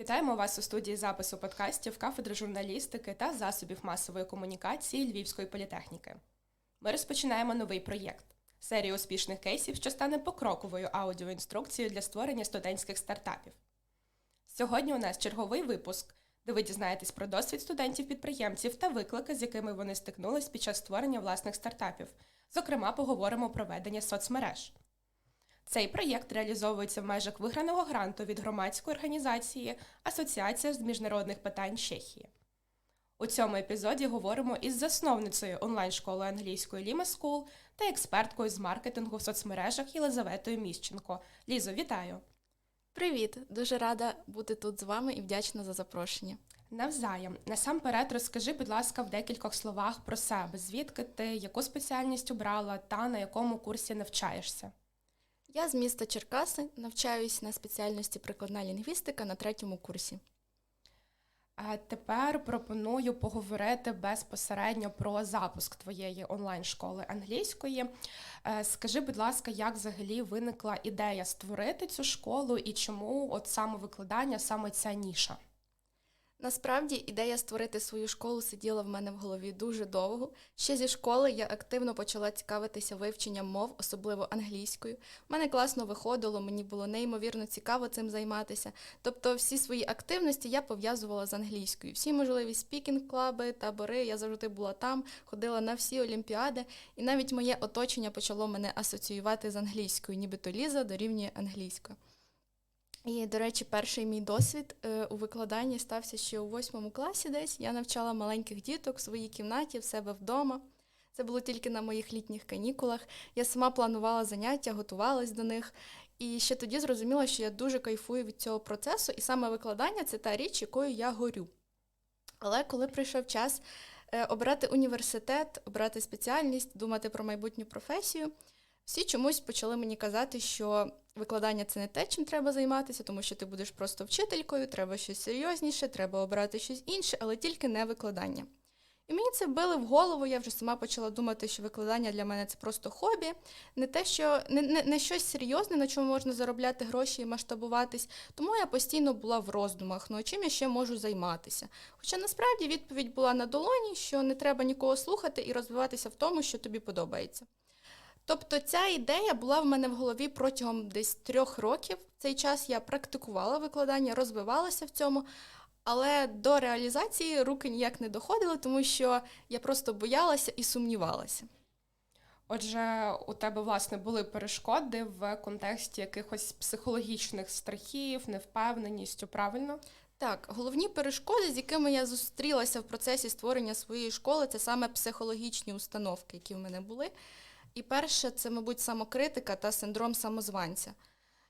Вітаємо вас у студії запису подкастів кафедри журналістики та засобів масової комунікації Львівської політехніки. Ми розпочинаємо новий проєкт серію успішних кейсів, що стане покроковою аудіоінструкцією для створення студентських стартапів. Сьогодні у нас черговий випуск, де ви дізнаєтесь про досвід студентів-підприємців та виклики, з якими вони стикнулись під час створення власних стартапів. Зокрема, поговоримо про ведення соцмереж. Цей проєкт реалізовується в межах виграного гранту від громадської організації Асоціація з міжнародних питань Чехії. У цьому епізоді говоримо із засновницею онлайн-школи англійської Lima School та експерткою з маркетингу в соцмережах Єлизаветою Міщенко. Лізо, вітаю! Привіт! Дуже рада бути тут з вами і вдячна за запрошення. Навзаєм. Насамперед розкажи, будь ласка, в декількох словах про себе, звідки ти, яку спеціальність обрала та на якому курсі навчаєшся. Я з міста Черкаси навчаюсь на спеціальності прикладна лінгвістика на третьому курсі. А тепер пропоную поговорити безпосередньо про запуск твоєї онлайн-школи англійської. Е, Скажи, будь ласка, як взагалі виникла ідея створити цю школу і чому от саме викладання, саме ця ніша? Насправді ідея створити свою школу сиділа в мене в голові дуже довго. Ще зі школи я активно почала цікавитися вивченням мов, особливо англійською. У мене класно виходило, мені було неймовірно цікаво цим займатися. Тобто, всі свої активності я пов'язувала з англійською. Всі можливі спікінг-клаби, табори, я завжди була там, ходила на всі олімпіади, і навіть моє оточення почало мене асоціювати з англійською, нібито Ліза дорівнює англійською. І, до речі, перший мій досвід е, у викладанні стався ще у восьмому класі десь. Я навчала маленьких діток в своїй кімнаті, в себе вдома. Це було тільки на моїх літніх канікулах. Я сама планувала заняття, готувалась до них. І ще тоді зрозуміла, що я дуже кайфую від цього процесу, і саме викладання це та річ, якою я горю. Але коли прийшов час е, обрати університет, обрати спеціальність, думати про майбутню професію, всі чомусь почали мені казати, що викладання це не те, чим треба займатися, тому що ти будеш просто вчителькою, треба щось серйозніше, треба обрати щось інше, але тільки не викладання. І мені це били в голову, я вже сама почала думати, що викладання для мене це просто хобі, не те, що не, не, не щось серйозне, на чому можна заробляти гроші і масштабуватись. Тому я постійно була в роздумах, ну чим я ще можу займатися. Хоча насправді відповідь була на долоні, що не треба нікого слухати і розвиватися в тому, що тобі подобається. Тобто ця ідея була в мене в голові протягом десь трьох років. В цей час я практикувала викладання, розвивалася в цьому, але до реалізації руки ніяк не доходили, тому що я просто боялася і сумнівалася. Отже, у тебе власне були перешкоди в контексті якихось психологічних страхів, невпевненістю, правильно? Так, головні перешкоди, з якими я зустрілася в процесі створення своєї школи, це саме психологічні установки, які в мене були. І перше, це, мабуть, самокритика та синдром самозванця.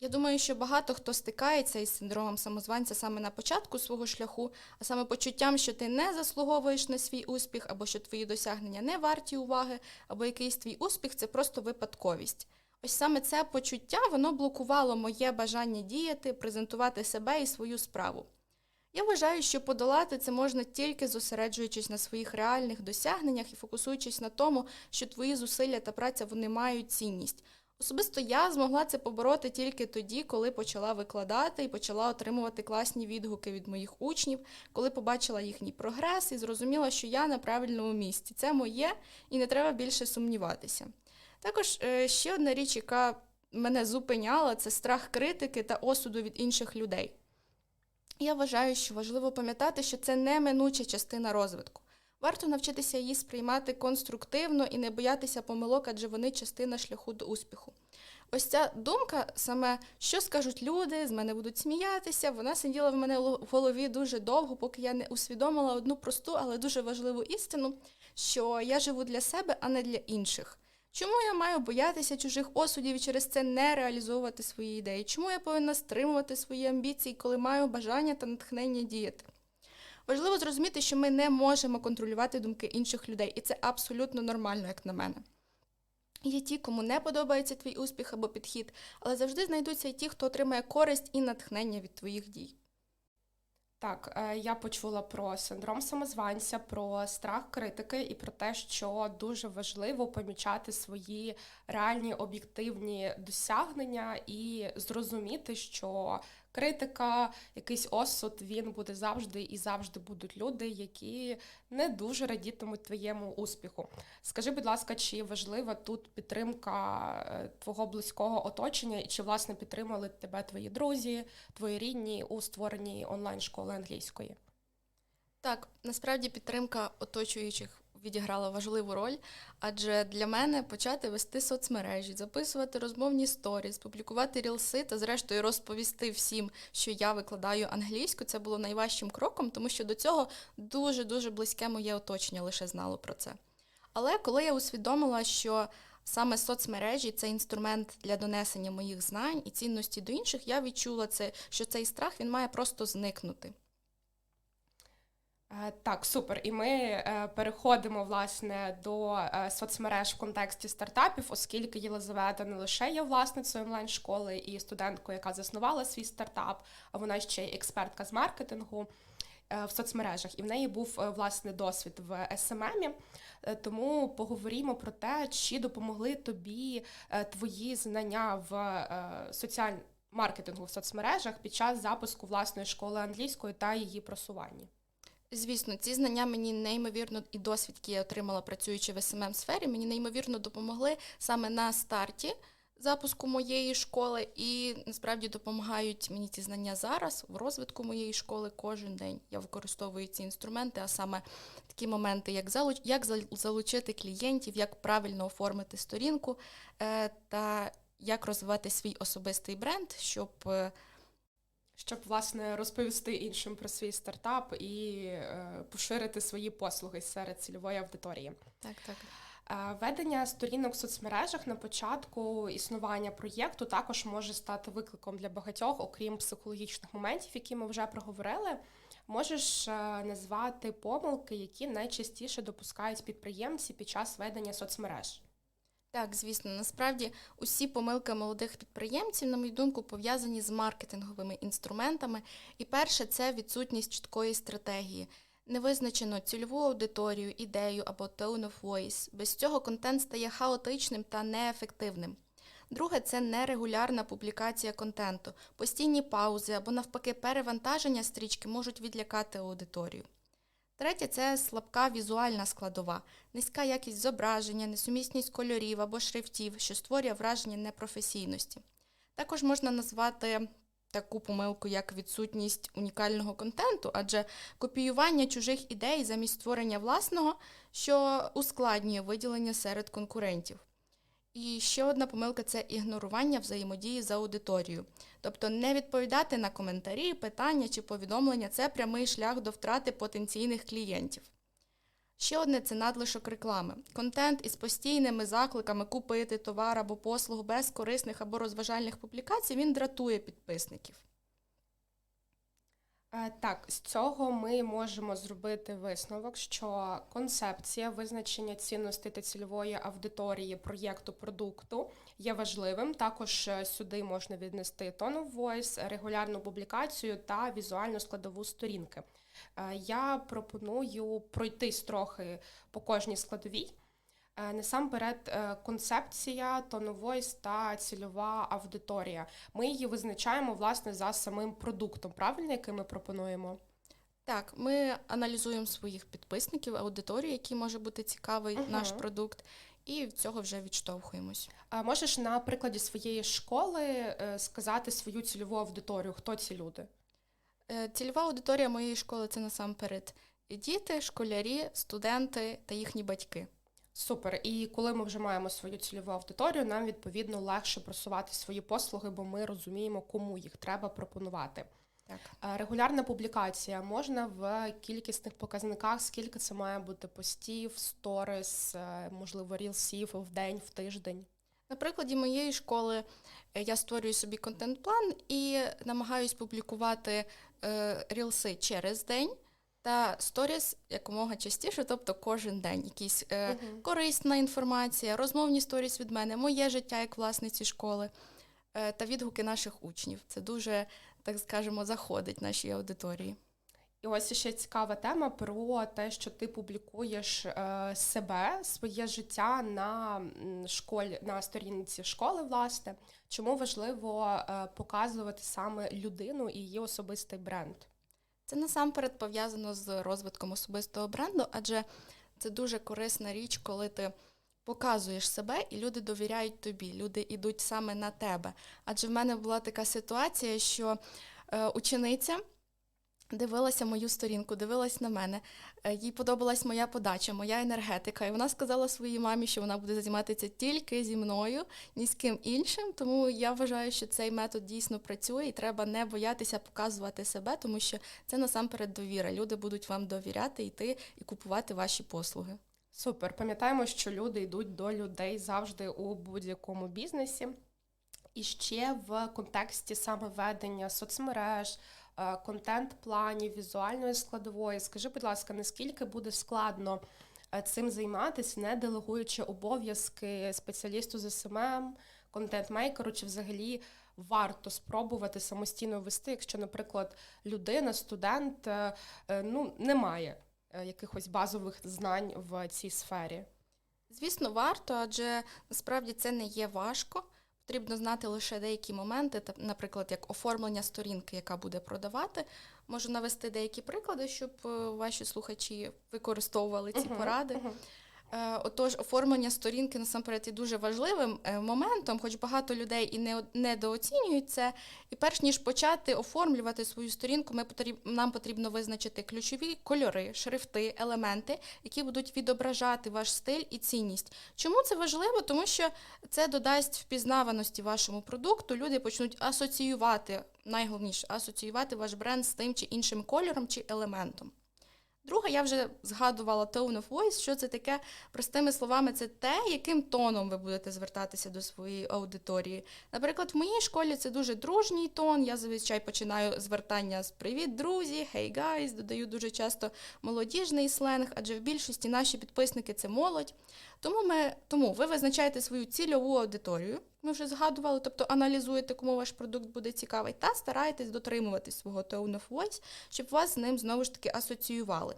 Я думаю, що багато хто стикається із синдромом самозванця саме на початку свого шляху, а саме почуттям, що ти не заслуговуєш на свій успіх, або що твої досягнення не варті уваги, або якийсь твій успіх це просто випадковість. Ось саме це почуття воно блокувало моє бажання діяти, презентувати себе і свою справу. Я вважаю, що подолати це можна тільки зосереджуючись на своїх реальних досягненнях і фокусуючись на тому, що твої зусилля та праця вони мають цінність. Особисто я змогла це побороти тільки тоді, коли почала викладати і почала отримувати класні відгуки від моїх учнів, коли побачила їхній прогрес і зрозуміла, що я на правильному місці. Це моє і не треба більше сумніватися. Також е, ще одна річ, яка мене зупиняла, це страх критики та осуду від інших людей. Я вважаю, що важливо пам'ятати, що це неминуча частина розвитку. Варто навчитися її сприймати конструктивно і не боятися помилок, адже вони частина шляху до успіху. Ось ця думка, саме що скажуть люди, з мене будуть сміятися, вона сиділа в мене в голові дуже довго, поки я не усвідомила одну просту, але дуже важливу істину, що я живу для себе, а не для інших. Чому я маю боятися чужих осудів і через це не реалізовувати свої ідеї? Чому я повинна стримувати свої амбіції, коли маю бажання та натхнення діяти? Важливо зрозуміти, що ми не можемо контролювати думки інших людей, і це абсолютно нормально, як на мене. Є ті, кому не подобається твій успіх або підхід, але завжди знайдуться і ті, хто отримає користь і натхнення від твоїх дій. Так, е, я почула про синдром самозванця, про страх критики і про те, що дуже важливо помічати свої реальні об'єктивні досягнення і зрозуміти, що критика, якийсь осуд, він буде завжди і завжди будуть люди, які не дуже радітимуть твоєму успіху. Скажи, будь ласка, чи важлива тут підтримка е, твого близького оточення, і чи власне підтримали тебе твої друзі, твої рідні у створенні онлайн-школи англійської? Так, насправді підтримка оточуючих відіграла важливу роль, адже для мене почати вести соцмережі, записувати розмовні сторіс, публікувати рілси та, зрештою, розповісти всім, що я викладаю англійську, це було найважчим кроком, тому що до цього дуже дуже близьке моє оточення лише знало про це. Але коли я усвідомила, що саме соцмережі це інструмент для донесення моїх знань і цінності до інших, я відчула це, що цей страх він має просто зникнути. Е, Так, супер. І ми е, переходимо власне до е, соцмереж в контексті стартапів, оскільки Єлизавета не лише є власницею онлайн-школи і студенткою, яка заснувала свій стартап, а вона ще й експертка з маркетингу в соцмережах. І в неї був власне досвід в СММі. Е, Тому поговоримо про те, чи допомогли тобі твої знання в соціальному маркетингу в соцмережах під час запуску власної школи англійської та її просування. Звісно, ці знання мені неймовірно і досвід, який я отримала працюючи в СММ сфері, мені неймовірно допомогли саме на старті запуску моєї школи, і насправді допомагають мені ці знання зараз в розвитку моєї школи кожен день. Я використовую ці інструменти, а саме такі моменти, як залуч, як залучити клієнтів, як правильно оформити сторінку е, та як розвивати свій особистий бренд, щоб е, щоб власне розповісти іншим про свій стартап і е, поширити свої послуги серед цільової аудиторії. так, так. Е, Ведення сторінок в соцмережах на початку існування проєкту також може стати викликом для багатьох, окрім психологічних моментів, які ми вже проговорили. Можеш е, назвати помилки, які найчастіше допускають підприємці під час ведення соцмереж. Так, звісно, насправді усі помилки молодих підприємців, на мою думку, пов'язані з маркетинговими інструментами. І перше це відсутність чіткої стратегії. Не визначено цільову аудиторію, ідею або tone of voice. Без цього контент стає хаотичним та неефективним. Друге це нерегулярна публікація контенту. Постійні паузи або навпаки перевантаження стрічки можуть відлякати аудиторію. Третє це слабка візуальна складова, низька якість зображення, несумісність кольорів або шрифтів, що створює враження непрофесійності. Також можна назвати таку помилку, як відсутність унікального контенту, адже копіювання чужих ідей замість створення власного, що ускладнює виділення серед конкурентів. І ще одна помилка це ігнорування взаємодії з аудиторією. Тобто не відповідати на коментарі, питання чи повідомлення це прямий шлях до втрати потенційних клієнтів. Ще одне це надлишок реклами. Контент із постійними закликами купити товар або послугу без корисних або розважальних публікацій він дратує підписників. Е, Так, з цього ми можемо зробити висновок, що концепція визначення цінностей та цільової аудиторії проєкту продукту є важливим. Також е, сюди можна віднести tone of voice, регулярну публікацію та візуальну складову сторінки. Е, Я пропоную пройтись трохи по кожній складовій. Е, Насамперед, е, концепція, of voice та цільова аудиторія. Ми її визначаємо власне за самим продуктом, правильно, який ми пропонуємо. Так, ми аналізуємо своїх підписників, аудиторію, який може бути цікавий Мгм. наш продукт, і від цього вже відштовхуємось. А можеш на прикладі своєї школи е, сказати свою цільову аудиторію? Хто ці люди? Цільова аудиторія моєї школи це насамперед діти, школярі, студенти та їхні батьки. Супер. І коли ми вже маємо свою цільову аудиторію, нам відповідно легше просувати свої послуги, бо ми розуміємо, кому їх треба пропонувати. Так. Е, Регулярна публікація можна в кількісних показниках, скільки це має бути постів, сторіс, е, можливо, рілсів в день, в тиждень. На прикладі моєї школи е, я створюю собі контент-план і намагаюсь публікувати рілси через день та сторіс якомога частіше, тобто кожен день. Якісь е, Мгм. корисна інформація, розмовні сторіс від мене, моє життя як власниці школи е, та відгуки наших учнів. Це дуже, так скажемо, заходить нашій аудиторії. І ось ще цікава тема про те, що ти публікуєш е, себе, своє життя на школі на сторінці школи, власне. Чому важливо е, показувати саме людину і її особистий бренд? Це насамперед пов'язано з розвитком особистого бренду, адже це дуже корисна річ, коли ти показуєш себе і люди довіряють тобі, люди йдуть саме на тебе. Адже в мене була така ситуація, що е, учениця. Дивилася мою сторінку, дивилась на мене. Е, Їй подобалась моя подача, моя енергетика. І вона сказала своїй мамі, що вона буде займатися тільки зі мною, ні з ким іншим. Тому я вважаю, що цей метод дійсно працює, і треба не боятися показувати себе, тому що це насамперед довіра. Люди будуть вам довіряти, йти і купувати ваші послуги. Супер. Пам'ятаємо, що люди йдуть до людей завжди у будь-якому бізнесі. І ще в контексті саме ведення соцмереж, е, контент-планів, візуальної складової. Скажи, будь ласка, наскільки буде складно е, цим займатися, не делегуючи обов'язки спеціалісту з СММ, контент-мейкеру, чи взагалі варто спробувати самостійно вести, якщо, наприклад, людина, студент, е, ну, не має якихось базових знань в цій сфері. Звісно, варто, адже насправді це не є важко. Потрібно знати лише деякі моменти, наприклад, як оформлення сторінки, яка буде продавати. Можу навести деякі приклади, щоб е, ваші слухачі використовували ці Мгм, поради. мгм. Е, Отож, оформлення сторінки насамперед є дуже важливим е, моментом, хоч багато людей і не недооцінюють це. І перш ніж почати оформлювати свою сторінку, ми нам потрібно визначити ключові кольори, шрифти, елементи, які будуть відображати ваш стиль і цінність. Чому це важливо? Тому що це додасть впізнаваності вашому продукту. Люди почнуть асоціювати, найголовніше, асоціювати ваш бренд з тим чи іншим кольором чи елементом. Друга, я вже згадувала tone of voice. Що це таке? Простими словами, це те, яким тоном ви будете звертатися до своєї аудиторії. Наприклад, в моїй школі це дуже дружній тон. Я зазвичай починаю звертання з Привіт, друзі, hey guys, додаю дуже часто молодіжний сленг, адже в більшості наші підписники це молодь. Тому ми тому ви визначаєте свою цільову аудиторію. Ми вже згадували, тобто аналізуєте, кому ваш продукт буде цікавий, та стараєтесь дотримуватись свого tone of voice, щоб вас з ним знову ж таки асоціювали.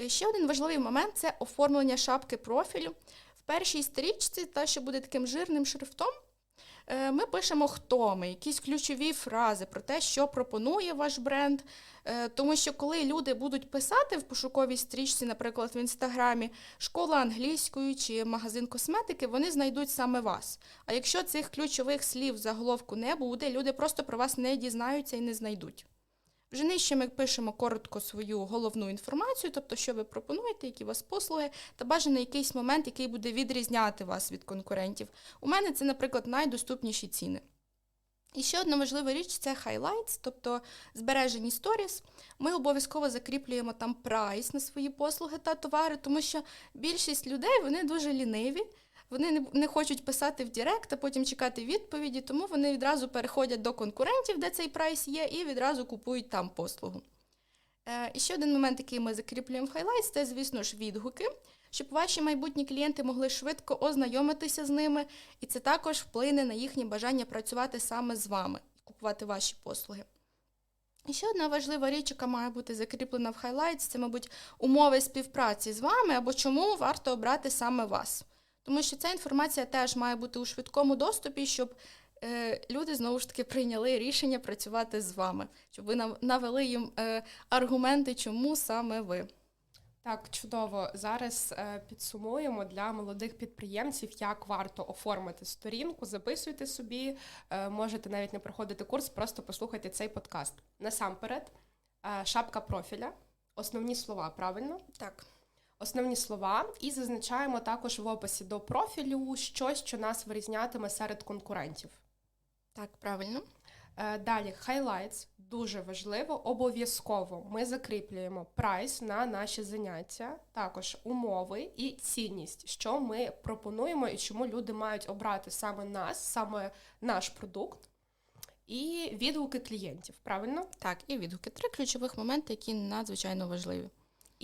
Е, Ще один важливий момент це оформлення шапки профілю. В першій стрічці, та що буде таким жирним шрифтом, ми пишемо, хто ми, якісь ключові фрази про те, що пропонує ваш бренд. Е, Тому що коли люди будуть писати в пошуковій стрічці, наприклад, в інстаграмі школа англійської чи магазин косметики, вони знайдуть саме вас. А якщо цих ключових слів заголовку не буде, люди просто про вас не дізнаються і не знайдуть. Вже нижче ми пишемо коротко свою головну інформацію, тобто, що ви пропонуєте, які у вас послуги, та бажаний якийсь момент, який буде відрізняти вас від конкурентів. У мене це, наприклад, найдоступніші ціни. І ще одна важлива річ це highlights, тобто збережені сторіс. Ми обов'язково закріплюємо там прайс на свої послуги та товари, тому що більшість людей вони дуже ліниві. Вони не, хочуть писати в Директ, а потім чекати відповіді, тому вони відразу переходять до конкурентів, де цей прайс є, і відразу купують там послугу. Е, і ще один момент, який ми закріплюємо в Highlights, це, звісно ж, відгуки, щоб ваші майбутні клієнти могли швидко ознайомитися з ними, і це також вплине на їхнє бажання працювати саме з вами, купувати ваші послуги. І ще одна важлива річ, яка має бути закріплена в Highlights, це, мабуть, умови співпраці з вами або чому варто обрати саме вас. Тому що ця інформація теж має бути у швидкому доступі, щоб е, люди знову ж таки прийняли рішення працювати з вами, щоб ви навели їм е, аргументи, чому саме ви. Так, чудово. Зараз е, підсумуємо для молодих підприємців, як варто оформити сторінку. Записуйте собі, е, можете навіть не проходити курс, просто послухайте цей подкаст. Насамперед, е, шапка профіля, основні слова, правильно? Так. Основні слова, і зазначаємо також в описі до профілю щось, що нас вирізнятиме серед конкурентів. Так, правильно. Е, Далі, highlights, дуже важливо, обов'язково ми закріплюємо прайс на наші заняття, також умови і цінність, що ми пропонуємо і чому люди мають обрати саме нас, саме наш продукт, і відгуки клієнтів, правильно? Так, і відгуки. Три ключових моменти, які надзвичайно важливі.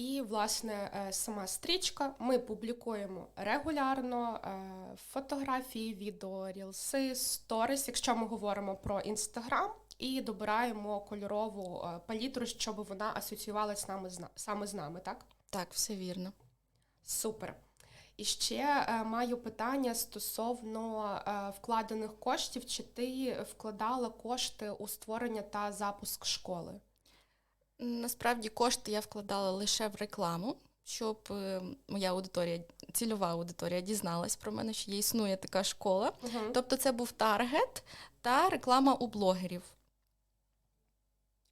І, власне, е, сама стрічка ми публікуємо регулярно е, фотографії, відео, рілси, сторіс. Якщо ми говоримо про інстаграм, і добираємо кольорову е, палітру, щоб вона асоціювалася нами, саме з нами, так? Так, все вірно. Супер. І ще маю питання стосовно вкладених коштів. Чи ти вкладала кошти у створення та запуск школи? Насправді кошти я вкладала лише в рекламу, щоб е, моя аудиторія, цільова аудиторія дізналась про мене, що є існує така школа. Угу. Тобто це був таргет та реклама у блогерів.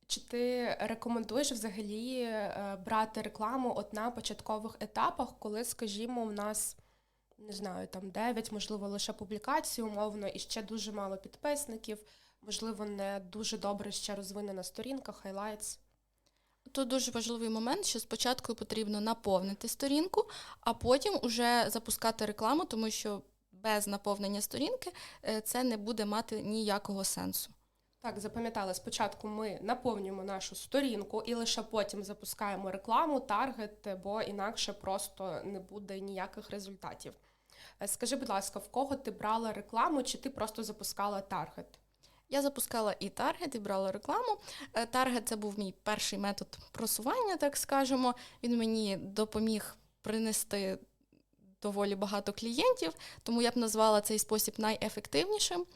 Чи ти рекомендуєш взагалі е, брати рекламу от на початкових етапах, коли, скажімо, у нас не знаю, там 9, можливо, лише публікацій умовно, і ще дуже мало підписників, можливо, не дуже добре ще розвинена сторінка, хайлайтс. Тут дуже важливий момент, що спочатку потрібно наповнити сторінку, а потім уже запускати рекламу, тому що без наповнення сторінки е, це не буде мати ніякого сенсу. Так, запам'ятала, спочатку ми наповнюємо нашу сторінку і лише потім запускаємо рекламу, таргет, бо інакше просто не буде ніяких результатів. Е, Скажи, будь ласка, в кого ти брала рекламу, чи ти просто запускала таргет? Я запускала і таргет, і брала рекламу. Е, Таргет це був мій перший метод просування, так скажемо. Він мені допоміг принести доволі багато клієнтів, тому я б назвала цей спосіб найефективнішим.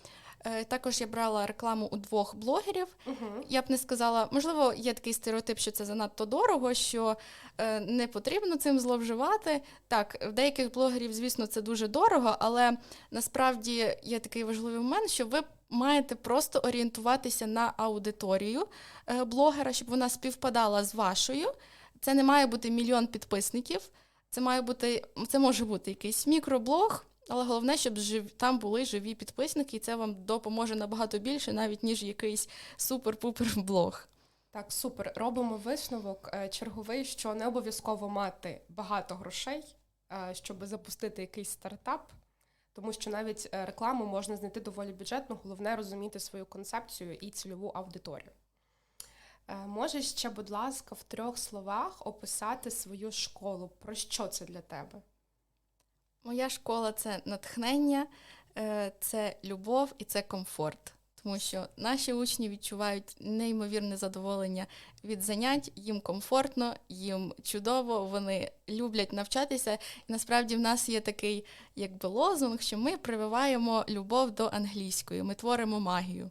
Е, Також я брала рекламу у двох блогерів. Угу. Я б не сказала, можливо, є такий стереотип, що це занадто дорого, що е, не потрібно цим зловживати. Так, в деяких блогерів, звісно, це дуже дорого, але насправді є такий важливий момент, що ви маєте просто орієнтуватися на аудиторію е, блогера, щоб вона співпадала з вашою. Це не має бути мільйон підписників. Це має бути, це може бути якийсь мікроблог, але головне, щоб жив, там були живі підписники, і це вам допоможе набагато більше, навіть ніж якийсь супер-пупер блог. Так, супер. Робимо висновок е, черговий, що не обов'язково мати багато грошей, е, щоб запустити якийсь стартап, тому що навіть е, рекламу можна знайти доволі бюджетно, головне розуміти свою концепцію і цільову аудиторію. Е, Можеш ще, будь ласка, в трьох словах описати свою школу. Про що це для тебе? Моя школа це натхнення, е, це любов і це комфорт. Тому що наші учні відчувають неймовірне задоволення від занять, їм комфортно, їм чудово, вони люблять навчатися. І насправді в нас є такий якби лозунг, що ми прививаємо любов до англійської, ми творимо магію.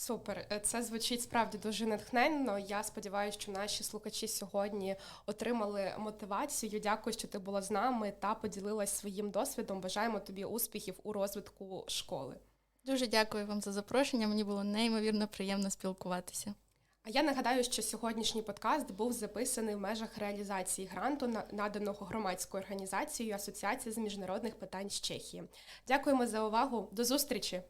Супер, Е, це звучить справді дуже натхненно. Я сподіваюся, що наші слухачі сьогодні отримали мотивацію. Дякую, що ти була з нами та поділилась своїм досвідом. Бажаємо тобі успіхів у розвитку школи. Дуже дякую вам за запрошення. Мені було неймовірно приємно спілкуватися. А я нагадаю, що сьогоднішній подкаст був записаний в межах реалізації гранту, наданого громадською організацією Асоціація з міжнародних питань з Чехії. Дякуємо за увагу. До зустрічі!